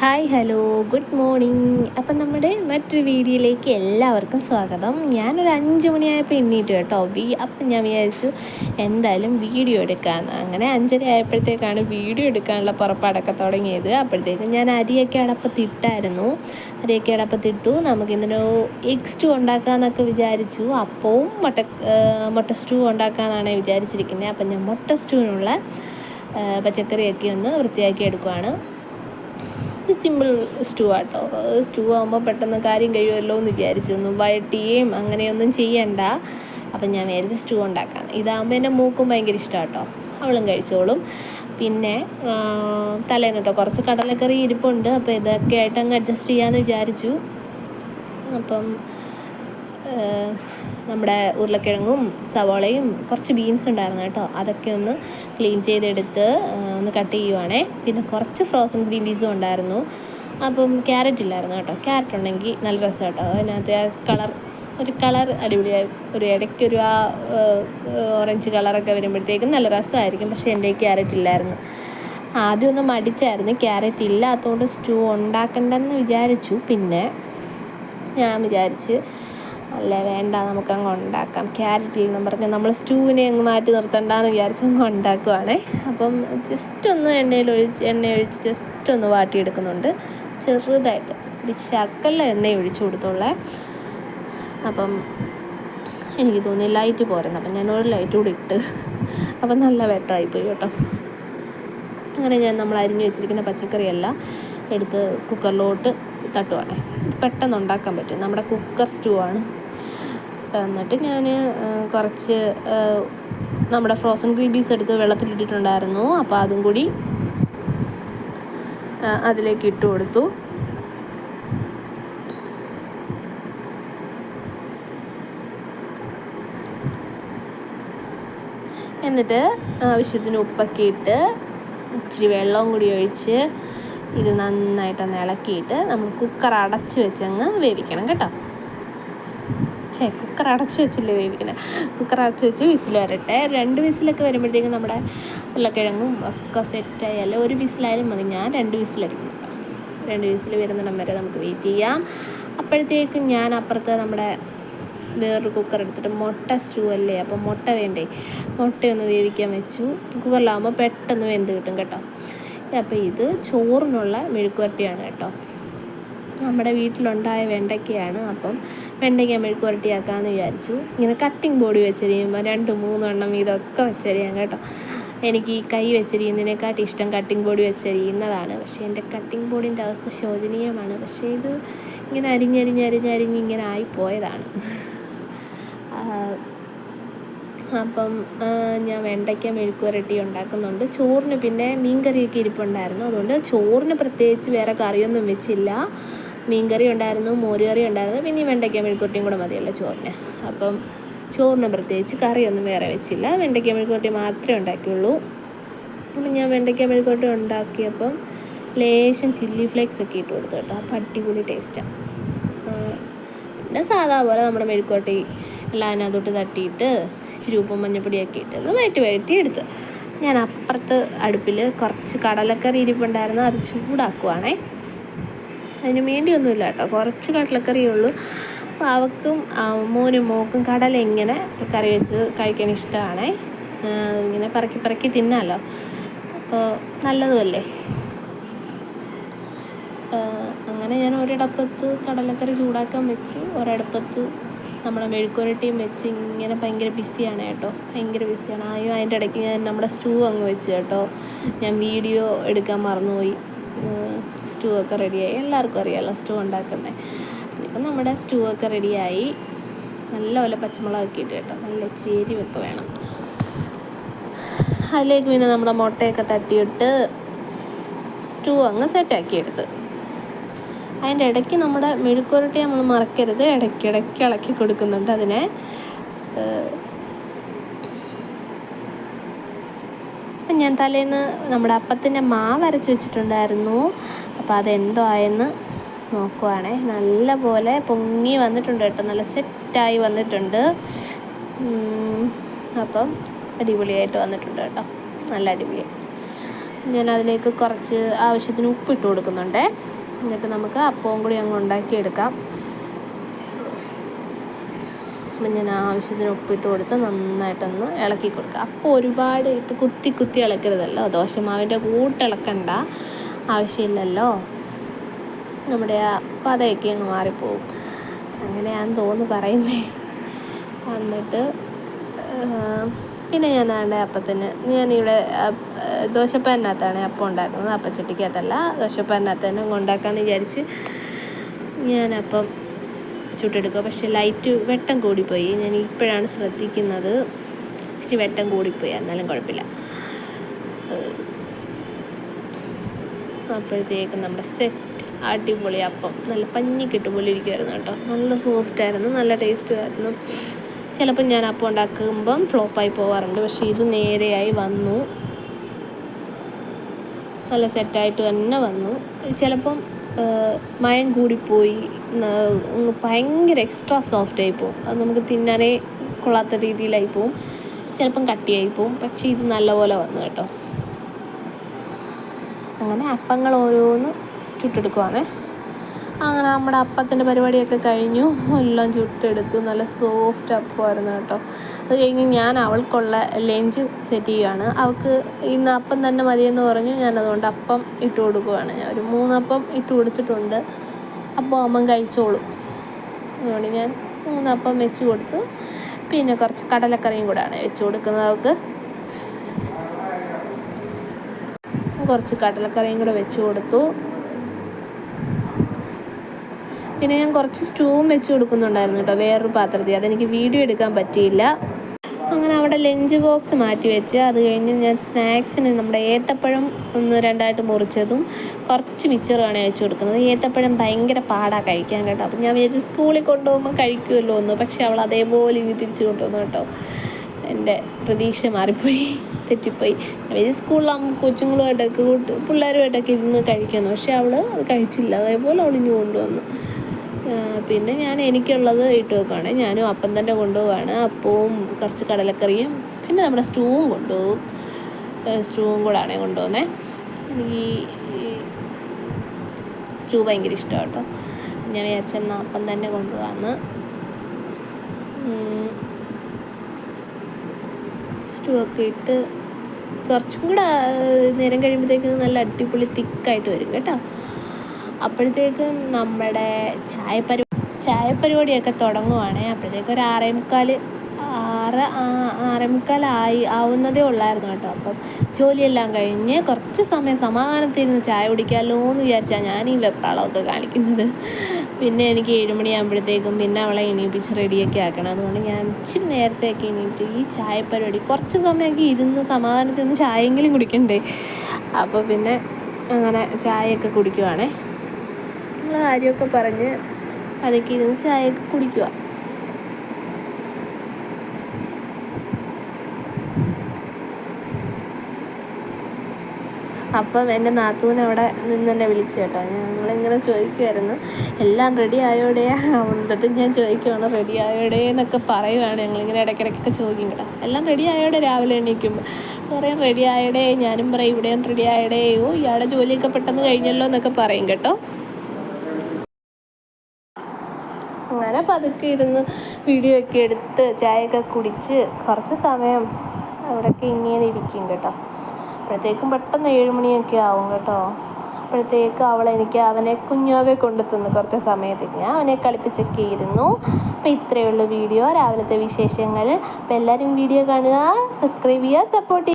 Hi hello good morning. അപ്പം നമ്മുടെ മറ്റൊരു വീഡിയോയിലേക്ക് എല്ലാവർക്കും സ്വാഗതം. ഞാനൊരു അഞ്ച് മണിയായപ്പോൾ എണ്ണീറ്റ് കേട്ടോ. വി അപ്പം ഞാൻ വിചാരിച്ചു എന്തായാലും വീഡിയോ എടുക്കാമെന്ന് അങ്ങനെ അഞ്ചര ആയപ്പോഴത്തേക്കാണ് വീഡിയോ എടുക്കാനുള്ള പുറപ്പാടൊക്കെ തുടങ്ങിയത്. അപ്പോഴത്തേക്കും ഞാൻ അരിയൊക്കെ അടപ്പത്തിട്ടായിരുന്നു അരിയൊക്കെ അടപ്പത്തിട്ടു നമുക്കിന്നൊരു എഗ് സ്റ്റൂ ഉണ്ടാക്കാമെന്നൊക്കെ വിചാരിച്ചു. അപ്പവും മുട്ട മുട്ട സ്റ്റൂ ഉണ്ടാക്കാമെന്നാണ് വിചാരിച്ചിരിക്കുന്നത്. അപ്പം ഞാൻ മുട്ട സ്റ്റൂവിനുള്ള പച്ചക്കറിയൊക്കെ ഒന്ന് വൃത്തിയാക്കി എടുക്കുവാണ്. സിമ്പിൾ സ്റ്റൂ ആട്ടോ. സ്റ്റൂ ആകുമ്പോൾ പെട്ടെന്ന് കാര്യം കഴിയുമല്ലോ എന്ന് വിചാരിച്ചൊന്നും വഴട്ടിയും അങ്ങനെയൊന്നും ചെയ്യണ്ട. അപ്പം ഞാൻ വിചാരിച്ച് സ്റ്റൂ ഉണ്ടാക്കാം. ഇതാകുമ്പോൾ എന്റെ മൂക്കും ഭയങ്കര ഇഷ്ടമാട്ടോ അവളും കഴിച്ചോളും. പിന്നെ തലേന്നത്തെ കുറച്ച് കടലക്കറി ഇരിപ്പുണ്ട്. അപ്പോൾ ഇതൊക്കെ ആയിട്ട് അങ്ങ് അഡ്ജസ്റ്റ് ചെയ്യാമെന്ന് വിചാരിച്ചു. അപ്പം നമ്മുടെ ഉരുളക്കിഴങ്ങും സവോളയും കുറച്ച് ബീൻസ് ഉണ്ടായിരുന്നു കേട്ടോ. അതൊക്കെ ഒന്ന് ക്ലീൻ ചെയ്തെടുത്ത് ഒന്ന് കട്ട് ചെയ്യുവാണേ. പിന്നെ കുറച്ച് ഫ്രോസൺ ഗ്രീൻ പീസും ഉണ്ടായിരുന്നു. അപ്പം ക്യാരറ്റ് ഇല്ലായിരുന്നു കേട്ടോ. ക്യാരറ്റ് ഉണ്ടെങ്കിൽ നല്ല രസം കേട്ടോ. അതിനകത്ത് ആ കളർ ഒരു കളർ അടിപൊളിയായി. ഒരു ഇടയ്ക്കൊരു ആ ഓറഞ്ച് കളറൊക്കെ വരുമ്പോഴത്തേക്കും നല്ല രസമായിരിക്കും പക്ഷേ എന്റെ ക്യാരറ്റ് ഇല്ലായിരുന്നു. ആദ്യം ഒന്ന് മടിച്ചായിരുന്നു. ക്യാരറ്റ് ഇല്ലാത്തതുകൊണ്ട് സ്റ്റൂ ഉണ്ടാക്കണ്ടെന്ന് വിചാരിച്ചു. പിന്നെ ഞാൻ വിചാരിച്ച് അല്ല വേണ്ട നമുക്കങ്ങ് ഉണ്ടാക്കാം. ക്യാരറ്റിൽ നിന്നും പറഞ്ഞാൽ നമ്മൾ സ്റ്റൂവിനെ അങ്ങ് മാറ്റി നിർത്തണ്ടെന്ന് വിചാരിച്ച് അങ്ങ് ഉണ്ടാക്കുവാണേ. അപ്പം ജസ്റ്റ് ഒന്ന് എണ്ണയിൽ ഒഴിച്ച് എണ്ണ ഒഴിച്ച് ജസ്റ്റ് ഒന്ന് വാട്ടിയെടുക്കുന്നുണ്ട്. ചെറുതായിട്ട് ഒരു ശക്കല്ല എണ്ണ ഒഴിച്ചു കൊടുത്തോളേ. അപ്പം എനിക്ക് തോന്നി ലൈറ്റ് പോരുന്നു അപ്പം ഞാൻ ഒരു ലൈറ്റ് കൂടി ഇട്ട് അപ്പം നല്ല വെട്ടമായിപ്പോയി കേട്ടോ. അങ്ങനെ ഞാൻ നമ്മൾ അരിഞ്ഞു വെച്ചിരിക്കുന്ന പച്ചക്കറിയെല്ലാം എടുത്ത് കുക്കറിലോട്ട് തട്ടുവാണേ. പെട്ടെന്ന് ഉണ്ടാക്കാൻ പറ്റും. നമ്മുടെ കുക്കർ സ്റ്റൂ ആണ്. എന്നിട്ട് ഞാൻ കുറച്ച് നമ്മുടെ ഫ്രോസൺ ഗ്രീൻ പീസ് എടുത്ത് വെള്ളത്തിലിട്ടിട്ടുണ്ടായിരുന്നു. അപ്പോൾ അതും കൂടി അതിലേക്ക് ഇട്ട് കൊടുത്തു. എന്നിട്ട് ആവശ്യത്തിന് ഉപ്പൊക്കെ ഇട്ട് ഇച്ചിരി വെള്ളവും കൂടി ഒഴിച്ച് ഇത് നന്നായിട്ടൊന്ന് ഇളക്കിയിട്ട് നമ്മൾ കുക്കർ അടച്ച് വെച്ചങ്ങ് വേവിക്കണം കേട്ടോ. ചേ കുക്കർ അടച്ച് വെച്ചില്ലേ വേവിക്കുന്നത് കുക്കർ അടച്ച് വെച്ച് വിസിൽ വരട്ടെ രണ്ട് വിസിലൊക്കെ വരുമ്പോഴത്തേക്കും നമ്മുടെ ഉരുളക്കിഴങ്ങും ഒക്കെ സെറ്റായാലും ഒരു വിസിലായാലും മതി. ഞാൻ രണ്ട് വിസിലടിക്കും രണ്ട് വിസിൽ വരുന്നിടം വരെ നമുക്ക് വെയിറ്റ് ചെയ്യാം. അപ്പോഴത്തേക്കും ഞാൻ അപ്പുറത്ത് നമ്മുടെ വേറൊരു കുക്കർ എടുത്തിട്ട് മുട്ട സ്റ്റൂ അല്ലേ? അപ്പോൾ മുട്ട വേണ്ടേ? മുട്ടയൊന്ന് വേവിക്കാൻ വെച്ചു. കുക്കറിലാകുമ്പോൾ പെട്ടെന്ന് വെന്ത് കിട്ടും കേട്ടോ. അപ്പോൾ ഇത് ചോറിനുള്ള മെഴുക്കുവരട്ടിയാണ് കേട്ടോ. നമ്മുടെ വീട്ടിലുണ്ടായ വെണ്ടയ്ക്കയാണ്. അപ്പം വെണ്ടയ്ക്ക മെഴുക്കുരട്ടിയാക്കാമെന്ന് വിചാരിച്ചു. ഇങ്ങനെ കട്ടിങ് ബോർഡ് വെച്ചരിയുമ്പോൾ രണ്ട് മൂന്നെണ്ണം ഇതൊക്കെ വെച്ചരിയാം കേട്ടോ. എനിക്ക് ഈ കൈ വെച്ചരിയുന്നതിനെക്കാട്ടി ഇഷ്ടം കട്ടിങ് ബോഡി വെച്ചരിയുന്നതാണ്. പക്ഷേ എന്റെ കട്ടിങ് ബോർഡിന്റെ അവസ്ഥ ശോചനീയമാണ്. പക്ഷേ ഇത് ഇങ്ങനെ അരിഞ്ഞരിഞ്ഞരിഞ്ഞരിഞ്ഞ് ഇങ്ങനെ ആയിപ്പോയതാണ്. അപ്പം ഞാൻ വെണ്ടയ്ക്ക മെഴുക്കുവരട്ടി ഉണ്ടാക്കുന്നുണ്ട്. ചോറിന് പിന്നെ മീൻ കറിയൊക്കെ ഇരിപ്പുണ്ടായിരുന്നു. അതുകൊണ്ട് ചോറിന് പ്രത്യേകിച്ച് വേറെ കറിയൊന്നും വെച്ചില്ല. മീൻ കറി ഉണ്ടായിരുന്നു മോരുകറി ഉണ്ടായിരുന്നു പിന്നെ വെണ്ടയ്ക്ക മെഴുക്കുരുട്ടിയും കൂടെ മതിയല്ലോ ചോറിന്. അപ്പം ചോറിന് പ്രത്യേകിച്ച് കറിയൊന്നും വേറെ വെച്ചില്ല. വെണ്ടയ്ക്ക മെഴുക്കുരുട്ടി മാത്രമേ ഉണ്ടാക്കിയുള്ളൂ. അപ്പം ഞാൻ വെണ്ടയ്ക്ക മെഴുക്കുരുട്ടി ഉണ്ടാക്കിയപ്പം ലേശം ചില്ലി ഫ്ലേക്സ് ഒക്കെ ഇട്ട് കൊടുത്തു കേട്ടോ. അപ്പം അടിപൊളി ടേസ്റ്റാണ് പിന്നെ സാധാ പോലെ നമ്മുടെ മെഴുക്കുരുട്ടി എല്ലാം അതിനകത്തോട്ട് തട്ടിയിട്ട് ഇച്ചിരി ഉപ്പും മഞ്ഞപ്പൊടിയൊക്കെ ഇട്ട് ഒന്ന് വയറ്റി വയറ്റി എടുത്ത്. ഞാൻ അപ്പുറത്ത് അടുപ്പിൽ കുറച്ച് കടലക്കറി ഇരിപ്പുണ്ടായിരുന്നു അത് ചൂടാക്കുവാണേ. അതിന് വേണ്ടിയൊന്നുമില്ല കേട്ടോ. കുറച്ച് കടലക്കറിയേ ഉള്ളൂ അപ്പോൾ അവക്കും മോനും മോക്കും കടല ഇങ്ങനെ കറി വെച്ച് കഴിക്കാൻ ഇഷ്ടമാണ്. ഇങ്ങനെ പറക്കി പറക്കി തിന്നാലോ? അപ്പോൾ നല്ലതുമല്ലേ? അങ്ങനെ ഞാൻ ഒരിടപ്പത്ത് കടലക്കറി ചൂടാക്കാൻ വെച്ചു. ഒരിടപ്പത്ത് നമ്മളെ മെഴുക്കുരട്ടിയും വെച്ച് ഇങ്ങനെ ഭയങ്കര ബിസിയാണ് കേട്ടോ. ഭയങ്കര ബിസിയാണ്. ആയോ അതിന്റെ ഇടയ്ക്ക് ഞാൻ നമ്മുടെ സ്റ്റൂ അങ്ങ് വെച്ച് കേട്ടോ. ഞാൻ വീഡിയോ എടുക്കാൻ മറന്നുപോയി. സ്റ്റൂ ഒക്കെ റെഡിയായി. എല്ലാവർക്കും അറിയാമല്ലോ സ്റ്റൂ ഉണ്ടാക്കുന്നത് ഇപ്പം നമ്മുടെ സ്റ്റൂ ഒക്കെ റെഡിയായി. നല്ലപോലെ പച്ചമുളക് ആക്കിയിട്ട് കേട്ടോ. നല്ല ഇച്ചിരി എരിവൊക്കെ വേണം. അതിലേക്ക് പിന്നെ നമ്മുടെ മുട്ടയൊക്കെ തട്ടിയിട്ട് സ്റ്റൂ അങ്ങ് സെറ്റാക്കി എടുത്ത്. അതിന്റെ ഇടയ്ക്ക് നമ്മുടെ മെഴുക്കുരട്ടി നമ്മൾ മറക്കരുത്. ഇടയ്ക്കിടയ്ക്ക് ഇളക്കി കൊടുക്കുന്നുണ്ട് അതിനെ. ഞാൻ തലേന്ന് നമ്മുടെ അപ്പത്തിന്റെ മാവ് അരച്ച് വെച്ചിട്ടുണ്ടായിരുന്നു. അപ്പോൾ അതെന്തോ ആയെന്ന് നോക്കുവാണേ. നല്ല പോലെ പൊങ്ങി വന്നിട്ടുണ്ട് കേട്ടോ. നല്ല സെറ്റായി വന്നിട്ടുണ്ട്. അപ്പം അടിപൊളിയായിട്ട് വന്നിട്ടുണ്ട് കേട്ടോ. നല്ല അടിപൊളി. ഞാൻ അതിലേക്ക് കുറച്ച് ആവശ്യത്തിന് ഉപ്പിട്ട് കൊടുക്കുന്നുണ്ട്. എന്നിട്ട് നമുക്ക് അപ്പവും കൂടി അങ്ങ് ഉണ്ടാക്കിയെടുക്കാം അപ്പം ഞാൻ ആവശ്യത്തിന് ഉപ്പിട്ട് കൊടുത്ത് നന്നായിട്ടൊന്ന് ഇളക്കി കൊടുക്കുക അപ്പോൾ ഒരുപാട് ഇട്ട് കുത്തി കുത്തി ഇളക്കരുതല്ലോ. ദോശമാവിന്റെ കൂട്ടിളക്കണ്ട ആവശ്യമില്ലല്ലോ. നമ്മുടെ ആ പതയൊക്കെ അങ്ങ് മാറിപ്പോവും. അങ്ങനെയാന്ന് തോന്നു പറയുന്നേ. എന്നിട്ട് പിന്നെ ഞാൻ ആണ്ട് അപ്പത്തിന് ഞാനിവിടെ ദോശപ്പാനിനകത്താണ് അപ്പം ഉണ്ടാക്കുന്നത്. അപ്പച്ചട്ടിക്കകത്തല്ല ദോശപ്പാനിനകത്ത് തന്നെ ഉണ്ടാക്കാമെന്ന് വിചാരിച്ച് ഞാനപ്പം ചുട്ടെടുക്കുക. പക്ഷേ ലൈറ്റ് വെട്ടം കൂടിപ്പോയി. ഞാൻ ഇപ്പോഴാണ് ശ്രദ്ധിക്കുന്നത്. ഇച്ചിരി വെട്ടം കൂടിപ്പോയി. എന്നാലും കുഴപ്പമില്ല. അപ്പോഴത്തേക്കും നമ്മുടെ സെറ്റ് അടിപൊളി അപ്പം നല്ല പഞ്ഞിക്കിട്ട് പോലെ ഇരിക്കുമായിരുന്നു കേട്ടോ. നല്ല സോഫ്റ്റ് ആയിരുന്നു നല്ല ടേസ്റ്റുമായിരുന്നു ചിലപ്പം ഞാൻ അപ്പം ഉണ്ടാക്കുമ്പം ഫ്ലോപ്പായി പോകാറുണ്ട് പക്ഷേ ഇത് നേരെയായി വന്നു. നല്ല സെറ്റായിട്ട് തന്നെ വന്നു. ചിലപ്പം മയം കൂടിപ്പോയി ഭയങ്കര എക്സ്ട്രാ സോഫ്റ്റ് ആയി പോകും അത് നമുക്ക് തിന്നാനേ കൊള്ളാത്ത രീതിയിലായി പോവും. ചിലപ്പം കട്ടിയായി പോവും. പക്ഷേ ഇത് നല്ലപോലെ വന്നു കേട്ടോ. അങ്ങനെ അപ്പങ്ങൾ ഓരോന്ന് ചുട്ടെടുക്കുവാണേ. അങ്ങനെ നമ്മുടെ അപ്പത്തിന്റെ പരിപാടിയൊക്കെ കഴിഞ്ഞു. എല്ലാം ചുട്ടെടുത്തു. നല്ല സോഫ്റ്റ് അപ്പമായിരുന്നു കേട്ടോ. അത് കഴിഞ്ഞ് ഞാൻ അവൾക്കുള്ള ലഞ്ച് സെറ്റ് ചെയ്യുകയാണ് അവൾക്ക് ഇന്ന് അപ്പം തന്നെ മതിയെന്ന് പറഞ്ഞു. ഞാനതുകൊണ്ട് അപ്പം ഇട്ട് കൊടുക്കുവാണ്. ഞാൻ ഒരു മൂന്നപ്പം ഇട്ട് കൊടുത്തിട്ടുണ്ട്. അപ്പം അമ്മ കഴിച്ചോളും. അതുകൊണ്ട് ഞാൻ മൂന്നപ്പം വെച്ച് കൊടുത്തു പിന്നെ കുറച്ച് കടലക്കറിയും കൂടെയാണ് വെച്ച് കൊടുക്കുന്നത് അവൾക്ക്. കുറച്ച് കടലക്കറിയും കൂടെ വെച്ച് കൊടുത്തു. പിന്നെ ഞാൻ കുറച്ച് സ്റ്റൂവും വെച്ച് കൊടുക്കുന്നുണ്ടായിരുന്നു കേട്ടോ വേറൊരു പാത്രത്തിൽ. അതെനിക്ക് വീഡിയോ എടുക്കാൻ പറ്റിയില്ല. അങ്ങനെ അവിടെ ലഞ്ച് ബോക്സ് മാറ്റി വെച്ച് അത് കഴിഞ്ഞ് ഞാൻ സ്നാക്സിന് നമ്മുടെ ഏത്തപ്പഴം ഒന്ന് രണ്ടായിട്ട് മുറിച്ചതും കുറച്ച് മിച്ചറുമാണ് വെച്ച് കൊടുക്കുന്നത്. ഏത്തപ്പഴം ഭയങ്കര പാടാണ് കഴിക്കാൻ കേട്ടോ. അപ്പം ഞാൻ വിചാരിച്ചു സ്കൂളിൽ കൊണ്ടുപോകുമ്പോൾ കഴിക്കുമല്ലോ ഒന്ന് പക്ഷെ അവൾ അതേപോലെ ഇനി തിരിച്ചു കൊണ്ടുവന്നു കേട്ടോ. എന്റെ പ്രതീക്ഷ മാറിപ്പോയി തെറ്റിപ്പോയി. അവർ സ്കൂളിലാകുമ്പോൾ കൊച്ചുങ്ങളുമായിട്ടൊക്കെ കൂട്ട് പിള്ളേരുമായിട്ടൊക്കെ ഇരുന്ന് കഴിക്കുന്നു. പക്ഷെ അവൾ അത് കഴിച്ചില്ല. അതേപോലെ അവൾ ഇനി കൊണ്ടുവന്നു. പിന്നെ ഞാൻ എനിക്കുള്ളത് ഇട്ട് വെക്കുകയാണ് ഞാനും അപ്പം തന്നെ കൊണ്ടുപോവാണ് അപ്പവും കുറച്ച് കടലക്കറിയും പിന്നെ നമ്മുടെ സ്റ്റൂവും കൊണ്ടുപോകും. സ്റ്റൂവും കൂടാണ് കൊണ്ടുപോകുന്നത് എനിക്ക് സ്റ്റൂ ഭയങ്കര ഇഷ്ടമാണ് കേട്ടോ ഞാൻ വിചാരിച്ചെന്നാൽ അപ്പം തന്നെ കൊണ്ടുപോകാമെന്ന്. ഒക്കെ ഇട്ട് കുറച്ചും കൂടെ നേരം കഴിയുമ്പോഴത്തേക്ക് നല്ല അടിപൊളി തിക്കായിട്ട് വരും കേട്ടോ. അപ്പോഴത്തേക്കും നമ്മുടെ ചായ ചായപ്പരി ചായപ്പരിപാടിയൊക്കെ തുടങ്ങുവാണേ. അപ്പോഴത്തേക്കും ഒരു ആറേ മുക്കാൽ ആറ് ആറേ മുക്കാലായി ആവുന്നതേ ഉള്ളായിരുന്നു കേട്ടോ. അപ്പം ജോലിയെല്ലാം കഴിഞ്ഞ് കുറച്ച് സമയം സമാധാനത്തിരുന്ന് ചായ കുടിക്കാമല്ലോ എന്ന് വിചാരിച്ചാൽ ഞാൻ ഈ വെപ്രാളമൊക്കെ കാണിക്കുന്നത്. പിന്നെ എനിക്ക് ഏഴുമണിയാകുമ്പോഴത്തേക്കും പിന്നെ അവളെ എണീപ്പിച്ച് റെഡിയൊക്കെ ആക്കണം. അതുകൊണ്ട് ഞാൻ ഇച്ചിരി നേരത്തെയൊക്കെ എണീറ്റ് ഈ ചായ പരിപാടി കുറച്ച് സമയമൊക്കെ ഇരുന്ന് സമാധാനത്തിൽ നിന്ന് ചായയെങ്കിലും കുടിക്കണ്ടേ? അപ്പോൾ പിന്നെ അങ്ങനെ ചായയൊക്കെ കുടിക്കുവാണേ. നിങ്ങൾ കാര്യമൊക്കെ പറഞ്ഞ് അതൊക്കെ ഇരുന്ന് ചായയൊക്കെ കുടിക്കുക അപ്പം എന്റെ നാത്തൂൻ അവിടെ നിന്ന് തന്നെ വിളിച്ചു കേട്ടോ. ഞങ്ങളിങ്ങനെ ചോദിക്കുമായിരുന്നു എല്ലാം റെഡി ആയോടെ ഉണ്ടത് ഞാൻ ചോദിക്കുവാണ്. റെഡി ആയോടെ എന്നൊക്കെ പറയുവാണ്. ഞങ്ങളിങ്ങനെ ഇടയ്ക്കിടയ്ക്കൊക്കെ ചോദിക്കും കേട്ടോ. എല്ലാം റെഡി ആയോടെ രാവിലെ എണീക്കുമ്പോൾ പറയും റെഡി ആയടേ ഞാനും പറയും ഇവിടെയും റെഡി ആയടേ. ഓ ഇയാളുടെ ജോലിയൊക്കെ പെട്ടെന്ന് കഴിഞ്ഞല്ലോ എന്നൊക്കെ പറയും കേട്ടോ. അങ്ങനെ പതുക്കെ ഇരുന്ന് വീഡിയോ ഒക്കെ എടുത്ത് ചായയൊക്കെ കുടിച്ച് കുറച്ച് സമയം അവിടെയൊക്കെ ഇങ്ങനെ ഇരിക്കും കേട്ടോ. അപ്പോഴത്തേക്കും പെട്ടെന്ന് ഏഴുമണിയൊക്കെ ആവും കേട്ടോ. അപ്പോഴത്തേക്ക് അവൾ എനിക്ക് അവനെ കുഞ്ഞാവെ കൊണ്ടു തന്നു കുറച്ച് സമയത്തേക്ക് ഞാൻ അവനെ കളിപ്പിച്ചൊക്കെ ഇരുന്നു. അപ്പോൾ ഇത്രയേ ഉള്ളൂ വീഡിയോ. രാവിലത്തെ വിശേഷങ്ങൾ. അപ്പോൾ എല്ലാവരും വീഡിയോ കാണുക സബ്സ്ക്രൈബ് ചെയ്യുക സപ്പോർട്ട് ചെയ്യുക.